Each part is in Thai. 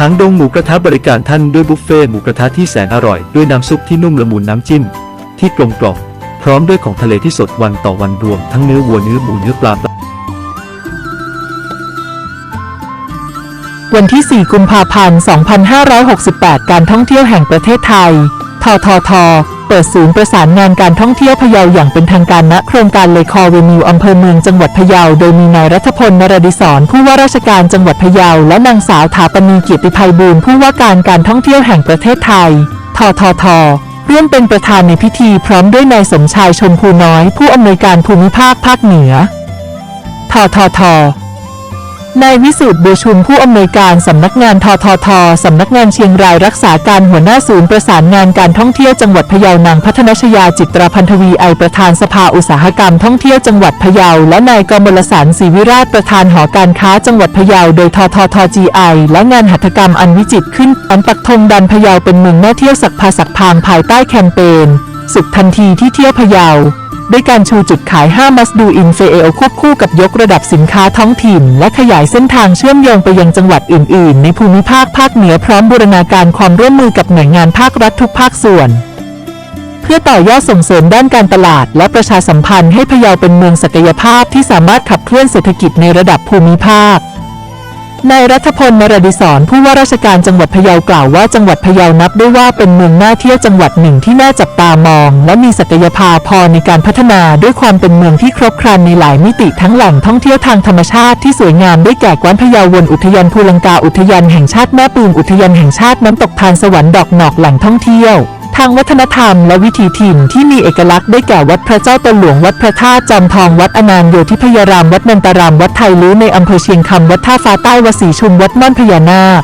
หางดงหมูกระทะบริการท่านด้วยบุฟเฟ่หมูกระทะที่แสนอร่อย ด้วยน้ำซุปที่นุ่มละมุนน้ำจิ้ม ที่กลมกล่อมพร้อมด้วยของทะเลที่สดวันต่อวันรวม ทั้งเนื้อวัวเนื้อหมูเนื้อปลาวันที่ 4 กุมภาพันธ์ 2568 การท่องเที่ยวแห่งประเทศไทย ททท เปิดศูนย์ประสานงานการท่องเที่ยวพะเยาอย่างเป็นทางการณโครงการเลคอเวนิวอำเภอเมืองจังหวัดพะเยา โดยมีนายรัฐพลนรดิศรผู้ว่าราชการจังหวัดพะเยา และนางสาวถาปณีเกียรติภัยบูรณ์ผู้ว่าการการท่องเที่ยวแห่งประเทศไทย ททท ร่วมเป็นประธานในพิธีพร้อมด้วยนายสมชายชมพูน้อย ผู้อำนวยการภูมิภาคภาคเหนือ ททท นายวิสุทธ์บัวชุมผู้อำนวยการสำนักงานทททสำนักงานเชียงรายรักษาการหัวหน้าศูนย์ประสานงานการท่องเที่ยวจังหวัดพะเยานางพัฒนชยาจิตราพันธวีไอประธานสภาอุตสาหกรรมท่องเที่ยวจังหวัดพะเยาและนายกมลสารศรีวิราชประธานหอการค้าจังหวัดพะเยาโดยททท GI และงานหัตถกรรมอันวิจิตรขึ้นอันปักธงดันพะเยาเป็นเมืองน่าเที่ยวสักพาสักพางภายใต้แคมเปญสุขทันทีที่เที่ยวพะเยา ด้วยการชูจุดขาย5 Must Do in f a l ควบคู่กับยกระดับสินค้าท้องถิ่น และขยายเส้นทางเชื่อมโยงไปยังจังหวัดอื่น ๆ ในภูมิภาคภาคเหนือพร้อมบูรณาการความร่วมมือกับหน่วยงานภาครัฐทุกภาคส่วน เพื่อต่อยอดส่งเสริมด้านการตลาด และประชาสัมพันธ์ให้พะเยาเป็นเมืองศักยภาพที่สามารถขับเคลื่อนเศรษฐกิจในระดับภูมิภาค นายรัฐพลนรดิศรผู้ว่าราชการจังหวัดพะเยากล่าวว่าจังหวัดพะเยานับได้ว่าเป็นเมืองน่าเที่ยวจังหวัดหนึ่งที่น่าจับตามอง และมีศักยภาพพอในการพัฒนาด้วยความเป็นเมืองที่ครบครันในหลายมิติทั้งแหล่งท่องเที่ยวทางธรรมชาติที่สวยงามได้แก่กวานพะเยาวนอุทยานภูลังกาอุทยานแห่งชาติแม่ปืนอุทยานแห่งชาติน้ำตกทานสวรรค์ดอกหนอกแหล่งท่องเที่ยว ทางวัฒนธรรมและวิถีถิ่นที่มีเอกลักษณ์ได้แก่วัดพระเจ้าตนหลวงวัดพระธาตุจอมทองวัดอนานโยธิพยาราม วัดนันตาราม วัดไทยลื้อในอำเภอเชียงคำวัดท่าฟ้าใต้วัดศรีชุมวัดม่อนพญานาค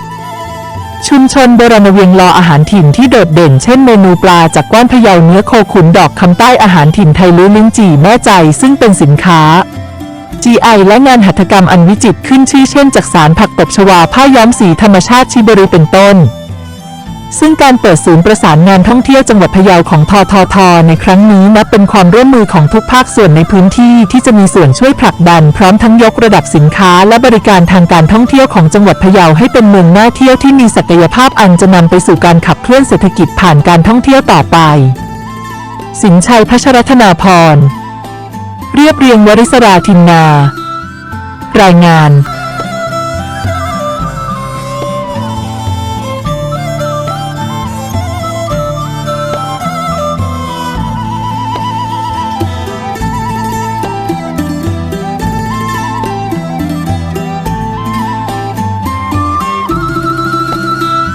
ชุมชนโบราณเวียงรออาหารถิ่นที่โดดเด่นเช่นเมนูปลาจากก้านพะเยาเนื้อโคขุนดอกคำใต้อาหารถิ่นไทยลื้อลิ้นจี่แม่ใจซึ่งเป็นสินค้า GI และงานหัตถกรรมอันวิจิตรขึ้นชื่อเช่นจากสารผักตบชวาผ้าย้อมสีธรรมชาติชิบริเป็นต้น ซึ่งการเปิดศูนย์ประสานงานท่องเที่ยวจังหวัดพะเยาของททท ในครั้งนี้นับเป็นความร่วมมือของทุกภาคส่วนในพื้นที่ที่จะมีส่วนช่วยผลักดัน พร้อมทั้งยกระดับสินค้า และบริการทางการท่องเที่ยวของจังหวัดพะเยาให้เป็นเมืองน่าเที่ยวที่มีศักยภาพอันจะนำไปสู่การขับเคลื่อนเศรษฐกิจผ่านการท่องเที่ยวต่อไป สินชัยพัชรธนาพร เรียบเรียงวริศราทินนา รายงาน